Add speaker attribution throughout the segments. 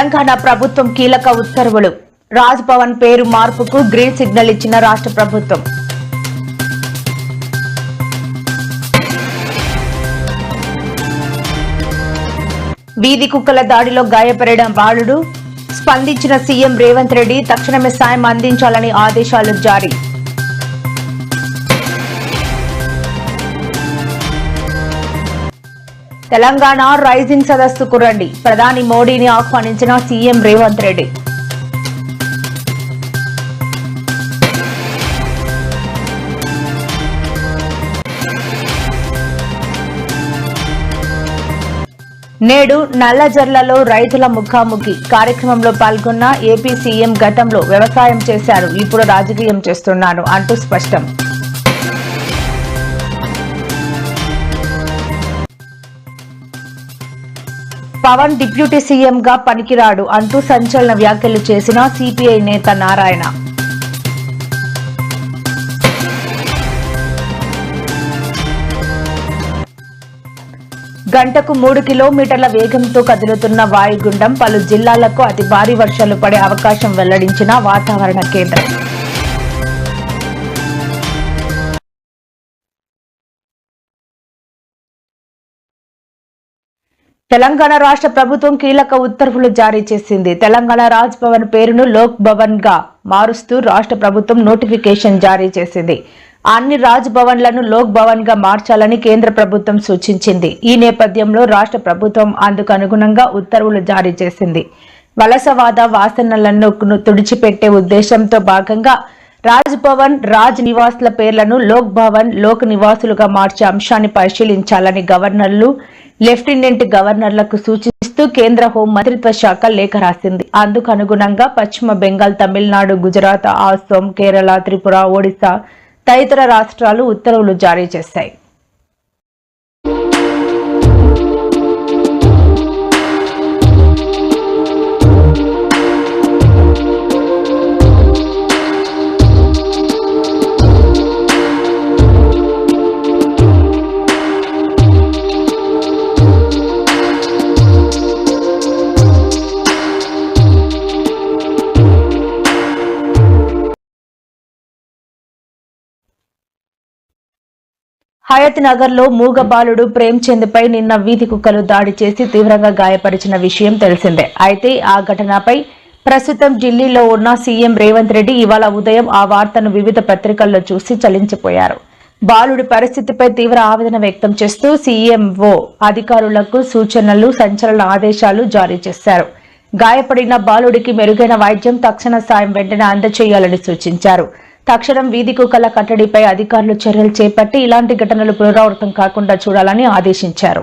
Speaker 1: తెలంగాణ ప్రభుత్వం కీలక ఉత్తర్వులు. రాజ్ భవన్ పేరు మార్పుకు గ్రీన్ సిగ్నల్ ఇచ్చిన రాష్ట్ర ప్రభుత్వం. వీధి కుక్కల దాడిలో గాయపడిన బాలుడు. స్పందించిన సీఎం రేవంత్ రెడ్డి తక్షణమే సాయం అందించాలని ఆదేశాలు జారీ. తెలంగాణ రైజింగ్ సదస్సుకు రండి. ప్రధాని మోడీని ఆహ్వానించిన సీఎం రేవంత్ రెడ్డి. నేడు నల్లజర్లలో రైతుల ముఖాముఖి కార్యక్రమంలో పాల్గొన్న ఏపీ సీఎం గతంలో వ్యవసాయం చేశారు. ఇప్పుడు రాజకీయం చేస్తున్నాను అంటూ స్పష్టం. పవన్ డిప్యూటీ సీఎంగా పనికిరాడు అంటూ సంచలన వ్యాఖ్యలు చేసిన సిపిఐ నేత నారాయణ. గంటకు మూడు కిలోమీటర్ల వేగంతో కదులుతున్న వాయుగుండం పలు జిల్లాలకు అతి భారీ వర్షాలు పడే అవకాశం వెల్లడించిన వాతావరణ కేంద్రం. తెలంగాణ రాష్ట్ర ప్రభుత్వం కీలక ఉత్తర్వులు జారీ చేసింది. తెలంగాణ రాజ్ భవన్ పేరును లోక్ భవన్గా మారుస్తూ రాష్ట్ర ప్రభుత్వం నోటిఫికేషన్ జారీ చేసింది. అన్ని రాజ్ భవన్లను లోక్ భవన్గా మార్చాలని కేంద్ర ప్రభుత్వం సూచించింది. ఈ నేపథ్యంలో రాష్ట్ర ప్రభుత్వం అందుకు అనుగుణంగా ఉత్తర్వులు జారీ చేసింది. వలసవాద వాసనలను తుడిచిపెట్టే ఉద్దేశంతో భాగంగా రాజ్ భవన్ రాజ్ నివాసుల పేర్లను లోక్ భవన్ లోక్ నివాసులుగా మార్చే అంశాన్ని పరిశీలించాలని గవర్నర్లు లెఫ్టినెంట్ గవర్నర్లకు సూచిస్తూ కేంద్ర హోం మంత్రిత్వ శాఖ లేఖ రాసింది. అందుకు అనుగుణంగా పశ్చిమ బెంగాల్ తమిళనాడు గుజరాత్ అస్సోం కేరళ త్రిపుర ఒడిశా తదితర రాష్ట్రాలు ఉత్తర్వులు జారీ చేశాయి. హయత్ నగర్లో మూగ బాలుడు ప్రేమ్చంద్ పై నిన్న వీధి కుక్కలు దాడి చేసి తీవ్రంగా గాయపరిచిన విషయం తెలిసిందే. అయితే ఆ ఘటనపై ప్రస్తుతం ఢిల్లీలో ఉన్న సీఎం రేవంత్ రెడ్డి ఇవాళ ఉదయం ఆ వార్తను వివిధ పత్రికల్లో చూసి చలించిపోయారు. బాలుడి పరిస్థితిపై తీవ్ర ఆవేదన వ్యక్తం చేస్తూ సీఎంఓ అధికారులకు సూచనలు సంచలన ఆదేశాలు జారీ చేశారు. గాయపడిన బాలుడికి మెరుగైన వైద్యం తక్షణ సాయం వెంటనే అందజేయాలని సూచించారు. తక్షణం వీధి కుక్కల కట్టడిపై అధికారులు చర్యలు చేపట్టి ఇలాంటి ఘటనలు పునరావృతం కాకుండా చూడాలని ఆదేశించారు.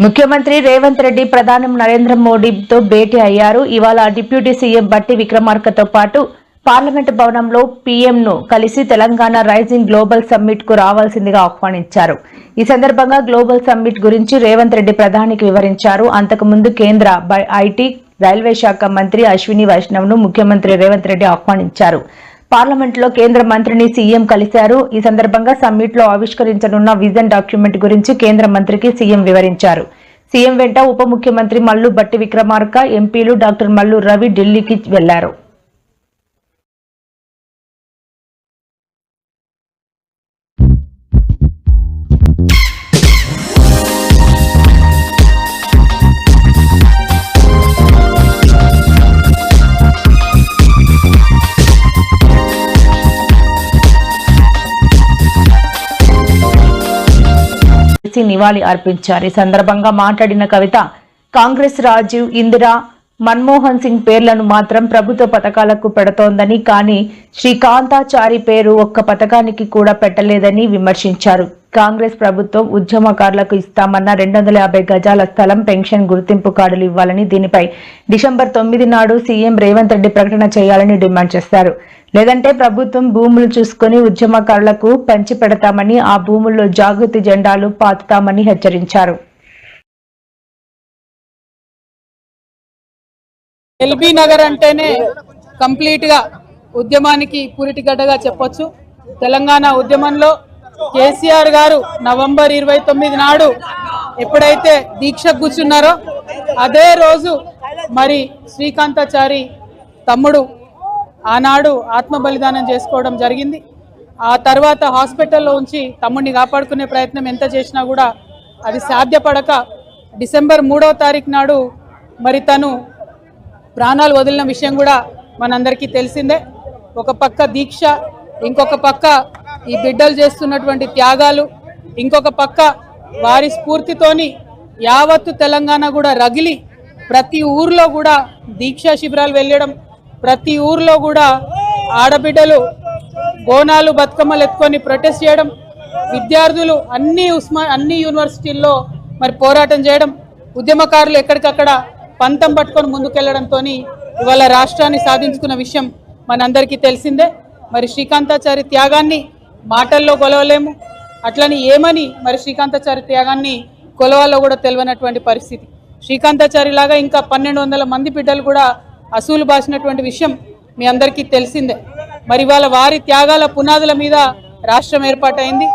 Speaker 1: ముఖ్యమంత్రి రేవంత్ రెడ్డి ప్రధాని నరేంద్ర మోడీతో భేటీ అయ్యారు. ఇవాళ డిప్యూటీ సీఎం బట్టి విక్రమార్కతో పాటు పార్లమెంటు భవనంలో పీఎంను కలిసి తెలంగాణ రైజింగ్ గ్లోబల్ సమ్మిట్కు రావాల్సిందిగా ఆహ్వానించారు. ఈ సందర్భంగా గ్లోబల్ సమ్మిట్ గురించి రేవంత్ రెడ్డి ప్రధానికి వివరించారు. అంతకుముందు కేంద్ర బై- ఐటీ రైల్వే శాఖ మంత్రి అశ్విని వైష్ణవ్ను ముఖ్యమంత్రి రేవంత్ రెడ్డి ఆహ్వానించారు. పార్లమెంట్లో కేంద్ర మంత్రిని సీఎం కలిశారు. ఈ సందర్భంగా సమ్మిట్లో ఆవిష్కరించనున్న విజన్ డాక్యుమెంట్ గురించి కేంద్ర మంత్రికి సీఎం వివరించారు. సీఎం వెంట ఉప ముఖ్యమంత్రి మల్లు బట్టి విక్రమార్క ఎంపీలు డాక్టర్ మల్లు రవి ఢిల్లీకి వెళ్ళారు. నివాళి అర్పించారు. ఈ సందర్భంగా మాట్లాడిన కవిత కాంగ్రెస్ రాజీవ్ ఇందిరా మన్మోహన్ సింగ్ పేర్లను మాత్రం ప్రభుత్వ పథకాలకు పెడుతోందని కానీ శ్రీకాంతాచారి పేరు ఒక్క పథకానికి కూడా పెట్టలేదని విమర్శించారు. కాంగ్రెస్ ప్రభుత్వం ఉద్యమకారులకు ఇస్తామన్న రెండు వందల యాభై గజాల స్థలం పెన్షన్ గుర్తింపు కార్డులు ఇవ్వాలని దీనిపై డిసెంబర్ తొమ్మిది నాడు సీఎం రేవంత్ రెడ్డి ప్రకటన చేయాలని డిమాండ్ చేశారు. లేదంటే ప్రభుత్వం భూములు చూసుకుని ఉద్యమకారులకు పంచి పెడతామని ఆ భూముల్లో జాగృతి జెండాలు పాతుతామని హెచ్చరించారు.
Speaker 2: ఎల్బీ నగర్ అంటేనే కంప్లీట్గా ఉద్యమానికి పురిటిగడ్డగా చెప్పొచ్చు. తెలంగాణ ఉద్యమంలో కేసీఆర్ గారు నవంబర్ ఇరవై తొమ్మిది నాడు ఎప్పుడైతే దీక్ష కూర్చున్నారో అదే రోజు మరి శ్రీకాంతాచారి తమ్ముడు ఆనాడు ఆత్మ బలిదానం చేసుకోవడం జరిగింది. ఆ తర్వాత హాస్పిటల్లో ఉంచి తమ్ముడిని కాపాడుకునే ప్రయత్నం ఎంత చేసినా కూడా అది సాధ్యపడక డిసెంబర్ మూడవ తారీఖు నాడు మరి తను ప్రాణాలు వదిలిన విషయం కూడా మనందరికీ తెలిసిందే. ఒక పక్క దీక్ష ఇంకొక పక్క ఈ బిడ్డలు చేస్తున్నటువంటి త్యాగాలు ఇంకొక పక్క వారి స్ఫూర్తితోని యావత్తు తెలంగాణ కూడా రగిలి ప్రతి ఊర్లో కూడా దీక్షా శిబిరాలు వెళ్ళడం ప్రతి ఊర్లో కూడా ఆడబిడ్డలు బోనాలు బతుకమ్మలు ఎత్తుకొని ప్రొటెస్ట్ చేయడం విద్యార్థులు అన్ని ఉస్మా అన్ని యూనివర్సిటీల్లో మరి పోరాటం చేయడం ఉద్యమకారులు ఎక్కడికక్కడ పంతం పట్టుకొని ముందుకెళ్ళడంతో ఇవాళ రాష్ట్రాన్ని సాధించుకున్న విషయం మనందరికీ తెలిసిందే. మరి శ్రీకాంతాచారి త్యాగాన్ని మాటల్లో కొలవలేము. అట్లని ఏమని మరి శ్రీకాంతాచారి త్యాగాన్ని కొలవాలో కూడా తెలియనటువంటి పరిస్థితి. శ్రీకాంతాచారి లాగా ఇంకా పన్నెండు వందల మంది బిడ్డలు కూడా అసూలు బాసినటువంటి విషయం మీ అందరికీ తెలిసిందే. మరి వాళ్ళ వారి త్యాగాల పునాదుల మీద రాష్ట్రం ఏర్పాటైంది.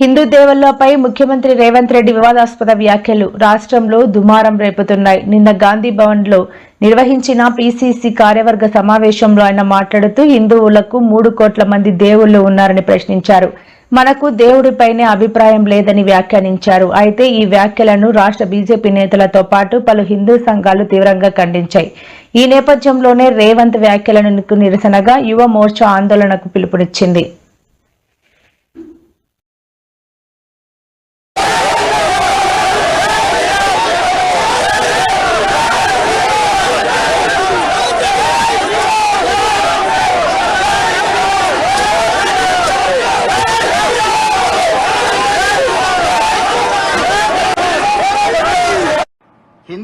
Speaker 1: హిందూ దేవుళ్ళపై ముఖ్యమంత్రి రేవంత్ రెడ్డి వివాదాస్పద వ్యాఖ్యలు రాష్ట్రంలో దుమారం రేపుతున్నాయి. నిన్న గాంధీ భవన్లో నిర్వహించిన పీసీసీ కార్యవర్గ సమావేశంలో ఆయన మాట్లాడుతూ హిందువులకు మూడు కోట్ల మంది దేవుళ్ళు ఉన్నారని ప్రశ్నించారు. మనకు దేవుడిపైనే అభిప్రాయం లేదని వ్యాఖ్యానించారు. అయితే ఈ వ్యాఖ్యలను రాష్ట్ర బీజేపీ నేతలతో పాటు పలు హిందూ సంఘాలు తీవ్రంగా ఖండించాయి. ఈ నేపథ్యంలోనే రేవంత్ వ్యాఖ్యలను నిరసనగా యువ మోర్చా ఆందోళనకు పిలుపునిచ్చింది.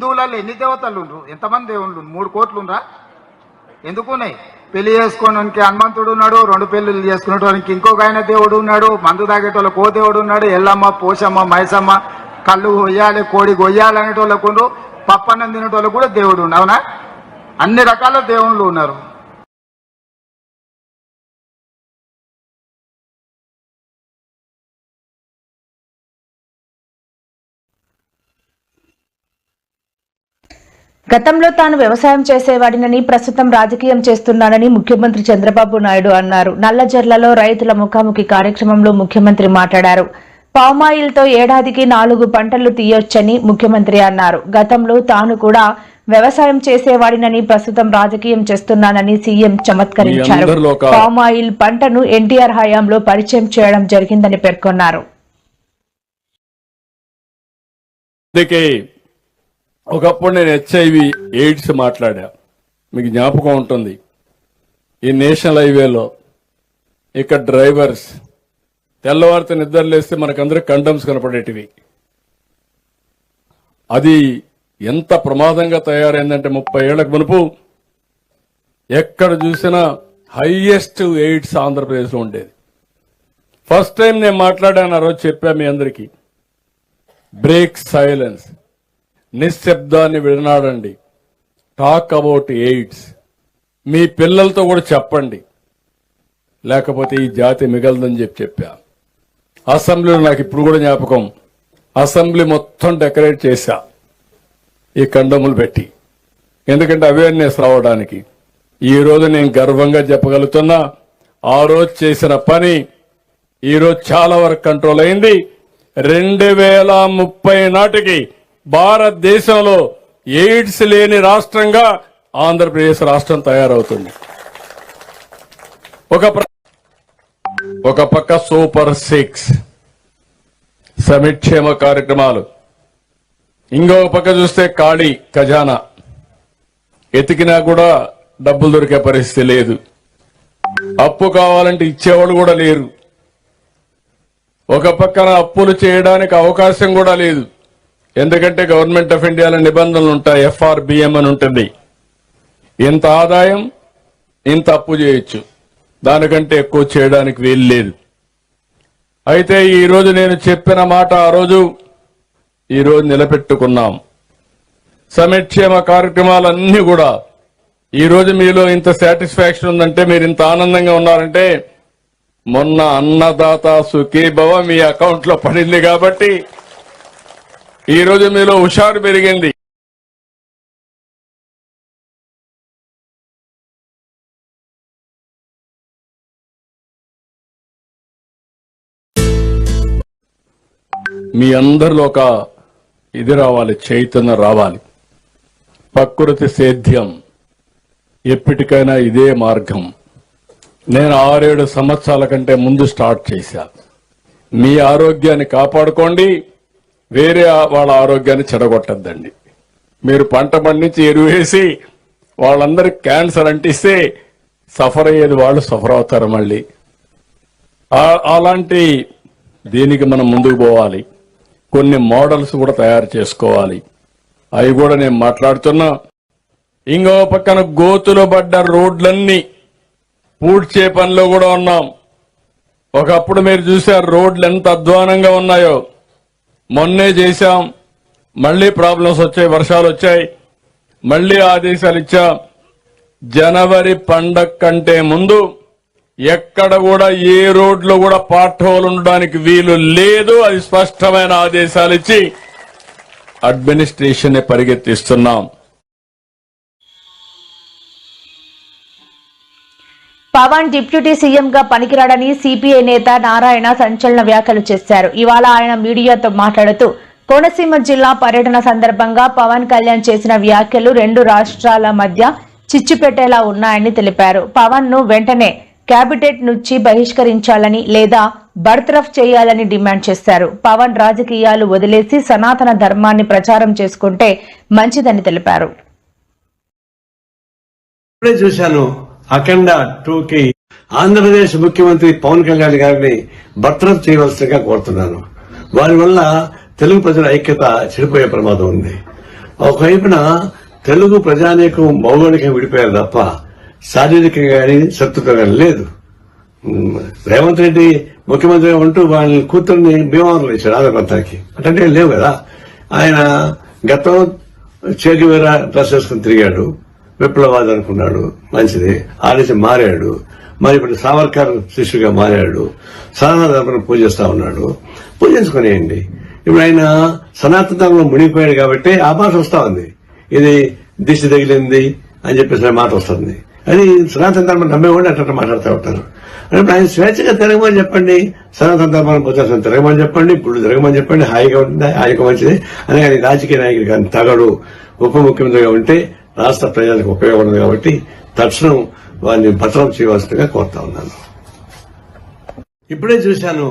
Speaker 3: హిందువులలో ఎన్ని దేవతలు ఉండ్రు? ఎంతమంది దేవుళ్ళు మూడు కోట్లు ఉండ్రా? ఎందుకున్నాయి? పెళ్ళి చేసుకోవడానికి హనుమంతుడు ఉన్నాడు రెండు పెళ్ళిళ్ళు చేసుకునేటానికి ఇంకొక ఆయన దేవుడు ఉన్నాడు మందు తాగేటోళ్ళకి ఓ దేవుడు ఉన్నాడు ఎల్లమ్మ పోషమ్మ మైసమ్మ కళ్ళు కొయ్యాలి కోడి కొయ్యాలి అనేటోళ్ళకు పప్పన్నం తినేటోళ్ళకు కూడా దేవుడు ఉండు అవునా? అన్ని రకాల దేవుళ్ళు ఉన్నారు.
Speaker 1: గతంలో తాను వ్యవసాయం చేసేవాడినని ప్రస్తుతం రాజకీయం చేస్తున్నానని ముఖ్యమంత్రి చంద్రబాబు నాయుడు అన్నారు. నల్లజర్లలో రైతుల ముఖాముఖి కార్యక్రమంలో ముఖ్యమంత్రి మాట్లాడారు. పామాయిల్తో ఏడాదికి నాలుగు పంటలు తీయొచ్చని ముఖ్యమంత్రి అన్నారు. గతంలో తాను కూడా వ్యవసాయం చేసేవాడినని ప్రస్తుతం రాజకీయం చేస్తున్నానని సీఎం చమత్కరించారు. పామాయిల్ పంటను ఎన్టీఆర్ హయాంలో పరిచయం చేయడం జరిగిందని పేర్కొన్నారు.
Speaker 4: ఒకప్పుడు నేను హెచ్ఐవి ఎయిడ్స్ మాట్లాడా. మీకు జ్ఞాపకం ఉంటుంది. ఈ నేషనల్ హైవేలో ఇక్కడ డ్రైవర్స్ తెల్లవారితో నిద్రలేస్తే మనకందరూ కండమ్స్ కనపడేటివి. అది ఎంత ప్రమాదంగా తయారైందంటే ముప్పై ఏళ్ళకు మునుపు ఎక్కడ చూసినా హైయెస్ట్ ఎయిడ్స్ ఆంధ్రప్రదేశ్లో ఉండేది. ఫస్ట్ టైం నేను మాట్లాడాను ఆ రోజు చెప్పా మీ అందరికీ. Break silence. నిశ్శబ్దాన్ని విడనాడండి. టాక్ అబౌట్ ఎయిడ్స్ మీ పిల్లలతో కూడా చెప్పండి. లేకపోతే ఈ జాతి మిగలదని చెప్పి చెప్పా. అసెంబ్లీలో నాకు ఇప్పుడు కూడా జ్ఞాపకం. అసెంబ్లీ మొత్తం డెకరేట్ చేశా. ఈ కండములు పెట్టి. ఎందుకంటే అవేర్నెస్ రావడానికి. ఈ రోజు నేను గర్వంగా చెప్పగలుగుతున్నా ఆ రోజు చేసిన పని ఈరోజు చాలా వరకు కంట్రోల్ అయింది. రెండు వేల ముప్పై నాటికి భారతదేశంలో ఎయిడ్స్ లేని రాష్ట్రంగా ఆంధ్రప్రదేశ్ రాష్ట్రం తయారవుతుంది. ఒక ఒక పక్క సూపర్ సిక్స్ సమిక్షేమ కార్యక్రమాలు. ఇంకొక పక్క చూస్తే ఖాళీ ఖజానా. ఎతికినా కూడా డబ్బులు దొరికే పరిస్థితి లేదు. అప్పు కావాలంటే ఇచ్చేవాళ్ళు కూడా లేరు. ఒక పక్కన అప్పులు చేయడానికి అవకాశం కూడా లేదు. ఎందుకంటే గవర్నమెంట్ ఆఫ్ ఇండియాలో నిబంధనలు ఉంటాయి ఎఫ్ఆర్బిఎం అని ఉంటుంది. ఇంత ఆదాయం ఇంత అప్పు చేయొచ్చు. దానికంటే ఎక్కువ చేయడానికి వీలు లేదు. అయితే ఈరోజు నేను చెప్పిన మాట ఆ రోజు ఈరోజు నిలబెట్టుకున్నాం. సమక్షేమ కార్యక్రమాలన్నీ కూడా ఈరోజు మీలో ఇంత సాటిస్ఫాక్షన్ ఉందంటే మీరు ఇంత ఆనందంగా ఉన్నారంటే మొన్న అన్నదాత సుఖీభవ మీ అకౌంట్లో పడింది కాబట్టి ఈ రోజు మీలో హుషారు పెరిగింది. మీ అందరిలో ఒక ఇది రావాలి చైతన్యం రావాలి. ప్రకృతి సేద్యం ఎప్పటికైనా ఇదే మార్గం. నేను ఆరేడు సంవత్సరాల కంటే ముందు స్టార్ట్ చేశా. మీ ఆరోగ్యాన్ని కాపాడుకోండి. వేరే వాళ్ళ ఆరోగ్యాన్ని చెడగొట్టద్దండి. మీరు పంట పండించి ఎరువేసి వాళ్ళందరికి క్యాన్సర్ అంటిస్తే సఫర్ అయ్యేది వాళ్ళు సఫర్ అవుతారు మళ్ళీ. అలాంటి దీనికి మనం ముందుకు పోవాలి. కొన్ని మోడల్స్ కూడా తయారు చేసుకోవాలి. అవి కూడా నేను మాట్లాడుతున్నా. ఇంకో పక్కన గోతులు పడ్డ రోడ్లన్నీ పూడ్చే పనిలో కూడా ఉన్నాం. ఒకప్పుడు మీరు చూసారు రోడ్లు ఎంత అధ్వానంగా ఉన్నాయో. మొన్నే చేశాం. మళ్ళీ ప్రాబ్లమ్స్ వచ్చాయి వర్షాలు వచ్చాయి. మళ్ళీ ఆదేశాలు ఇచ్చాం. జనవరి పండగ కంటే ముందు ఎక్కడ కూడా ఏ రోడ్లో కూడా పాట్ హోల్ ఉండడానికి వీలు లేదు అది స్పష్టమైన ఆదేశాలు ఇచ్చి అడ్మినిస్ట్రేషన్ పరిగెత్తిస్తున్నాం.
Speaker 1: పవన్ డిప్యూటీ సీఎంగా పనికిరాడని సిపిఐ నేత నారాయణ సంచలన వ్యాఖ్యలు చేశారు. ఇవాళ ఆయన మీడియాతో మాట్లాడుతూ కోనసీమ జిల్లా పర్యటన సందర్భంగా పవన్ కళ్యాణ్ చేసిన వ్యాఖ్యలు రెండు రాష్ట్రాల మధ్య చిచ్చు పెట్టేలా ఉన్నాయని తెలిపారు. పవన్ను వెంటనే కేబినెట్ నుంచి బహిష్కరించాలని లేదా బర్తరఫ్ చేయాలని డిమాండ్ చేశారు. పవన్ రాజకీయాలు వదిలేసి సనాతన ధర్మాన్ని ప్రచారం చేసుకుంటే మంచిదని తెలిపారు.
Speaker 5: చూశాను. అఖండ టూ కి ఆంధ్రప్రదేశ్ ముఖ్యమంత్రి పవన్ కళ్యాణ్ గారిని బర్తరఫ్ చేయవలసిందిగా కోరుతున్నాను. వారి వల్ల తెలుగు ప్రజల ఐక్యత చెడిపోయే ప్రమాదం ఉంది. ఒకవైపున తెలుగు ప్రజానీకం భౌగోళికంగా విడిపోయారు తప్ప శారీరకంగా కానీ శత్రుత్వం కానీ లేదు. రేవంత్ రెడ్డి ముఖ్యమంత్రిగా ఉంటూ వాళ్ళ కూతుర్ని భీమవరం ఇచ్చాడు ఆంధ్రప్రదేశ్కి అంటే లేవు కదా. ఆయన గతం చేగివేరా డ్రెస్ వేసుకుని తిరిగాడు. విప్లవాది అనుకున్నాడు మంచిది. ఆ నుంచి మారాడు. మరి ఇప్పుడు సావర్కర్ శిష్యుగా మారాడు. సనాతన ధర్మను పూజిస్తా ఉన్నాడు. పూజించుకునేయండి ఇప్పుడు ఆయన సనాతన ధర్మంలో మునిగిపోయాడు కాబట్టి ఆ భాష వస్తా ఉంది. ఇది దిష్టి తగిలింది అని చెప్పేసి మాట వస్తుంది. అది సనాతన ధర్మం నమ్మేవాడు అట్లా మాట్లాడుతూ ఉంటారు. అంటే ఆయన స్వేచ్ఛగా తిరగమని చెప్పండి సనాతన ధర్మాన్ని ప్రచారం తిరగమని చెప్పండి ఇప్పుడు తిరగమని చెప్పండి హాయిగా ఉంటుంది హాయిగా మంచిది. అని ఆయన రాజకీయ నాయకుడు కానీ తగడు. ఉప ముఖ్యమంత్రిగా ఉంటే రాష్ట్ర ప్రజలకు ఉపయోగపడదు కాబట్టి తక్షణం వారిని భద్రం చేయవలసిందిగా కోరుతా ఉన్నాను. ఇప్పుడే చూశాను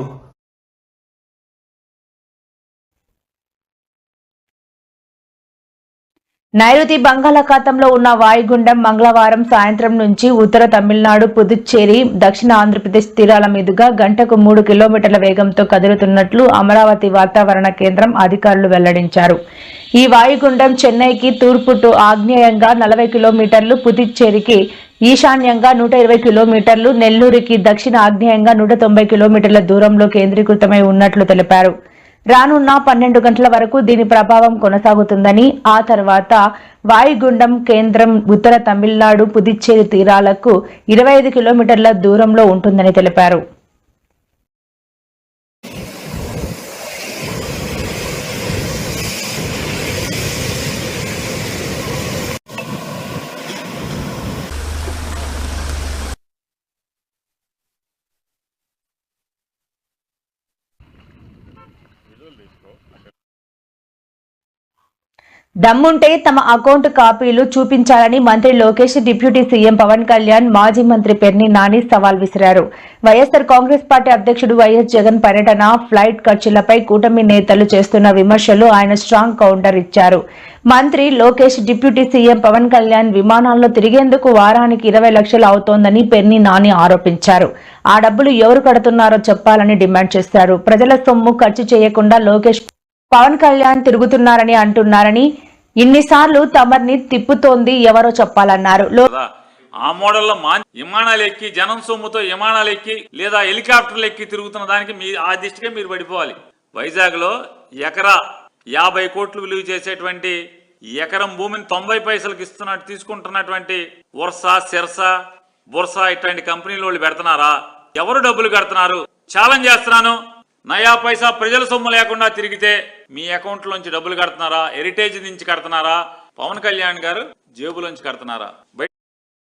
Speaker 1: నైరుతి బంగాళాఖాతంలో ఉన్న వాయుగుండం మంగళవారం సాయంత్రం నుంచి ఉత్తర తమిళనాడు పుదుచ్చేరి దక్షిణ ఆంధ్రప్రదేశ్ తీరాల మీదుగా గంటకు మూడు కిలోమీటర్ల వేగంతో కదులుతున్నట్లు అమరావతి వాతావరణ కేంద్రం అధికారులు వెల్లడించారు. ఈ వాయుగుండం చెన్నైకి తూర్పు టు ఆగ్నేయంగా నలభై కిలోమీటర్లు పుదుచ్చేరికి ఈశాన్యంగా నూట ఇరవై కిలోమీటర్లు నెల్లూరుకి దక్షిణ ఆగ్నేయంగా నూట తొంభై కిలోమీటర్ల దూరంలో కేంద్రీకృతమై ఉన్నట్లు తెలిపారు. రానున్న పన్నెండు గంటల వరకు దీని ప్రభావం కొనసాగుతుందని ఆ తర్వాత వాయుగుండం కేంద్రం ఉత్తర తమిళనాడు పుదుచ్చేరి తీరాలకు ఇరవై ఐదు కిలోమీటర్ల దూరంలో ఉంటుందని తెలిపారు. దమ్ముంటే తమ అకౌంట్ కాపీలు చూపించాలని మంత్రి లోకేష్ డిప్యూటీ సీఎం పవన్ కళ్యాణ్ మాజీ మంత్రి పెర్ని నాని సవాల్ విసిరారు. వైఎస్సార్ కాంగ్రెస్ పార్టీ అధ్యక్షుడు వైఎస్ జగన్ పర్యటన ఫ్లైట్ ఖర్చులపై కూటమి నేతలు చేస్తున్న విమర్శలు ఆయన స్ట్రాంగ్ కౌంటర్ ఇచ్చారు. మంత్రి లోకేష్ డిప్యూటీ సీఎం పవన్ కళ్యాణ్ విమానాల్లో తిరిగేందుకు వారానికి ఇరవై లక్షలు అవుతోందని పెర్ని నాని ఆరోపించారు. ఆ డబ్బులు ఎవరు కడుతున్నారో చెప్పాలని డిమాండ్ చేశారు. ప్రజల సొమ్ము ఖర్చు చేయకుండా లోకేష్ పవన్ కళ్యాణ్ తిరుగుతున్నారని అంటున్నారని ఇన్నిసార్లు తమర్ని తిప్పుతోంది ఎవరో చెప్పాలన్నారు.
Speaker 6: ఆ మోడల్లో మా విమానాలు ఎక్కి జనం సొమ్ముతో విమానాలు ఎక్కి లేదా హెలికాప్టర్లు ఎక్కి తిరుగుతున్న దానికి మీ ఆ దిష్టికే మీరు పడిపోవాలి. వైజాగ్లో ఎకరా యాభై కోట్లు విలువ చేసేటువంటి ఎకరం భూమిని తొంభై పైసలకు ఇస్తున్నట్టు తీసుకుంటున్నటువంటి వర్ష సిరస బుర్స ఇట్లాంటి కంపెనీలు వాళ్ళు పెడుతున్నారా? ఎవరు డబ్బులు కడుతున్నారు? ఛాలెంజ్ చేస్తున్నాను. నయా పైసా ప్రజల సొమ్ము లేకుండా తిరిగితే మీ అకౌంట్ లోంచి డబ్బులు కడుతున్నారా? హెరిటేజ్ నుంచి కడుతున్నారా? పవన్ కళ్యాణ్ గారు జేబులోంచి కడుతున్నారా?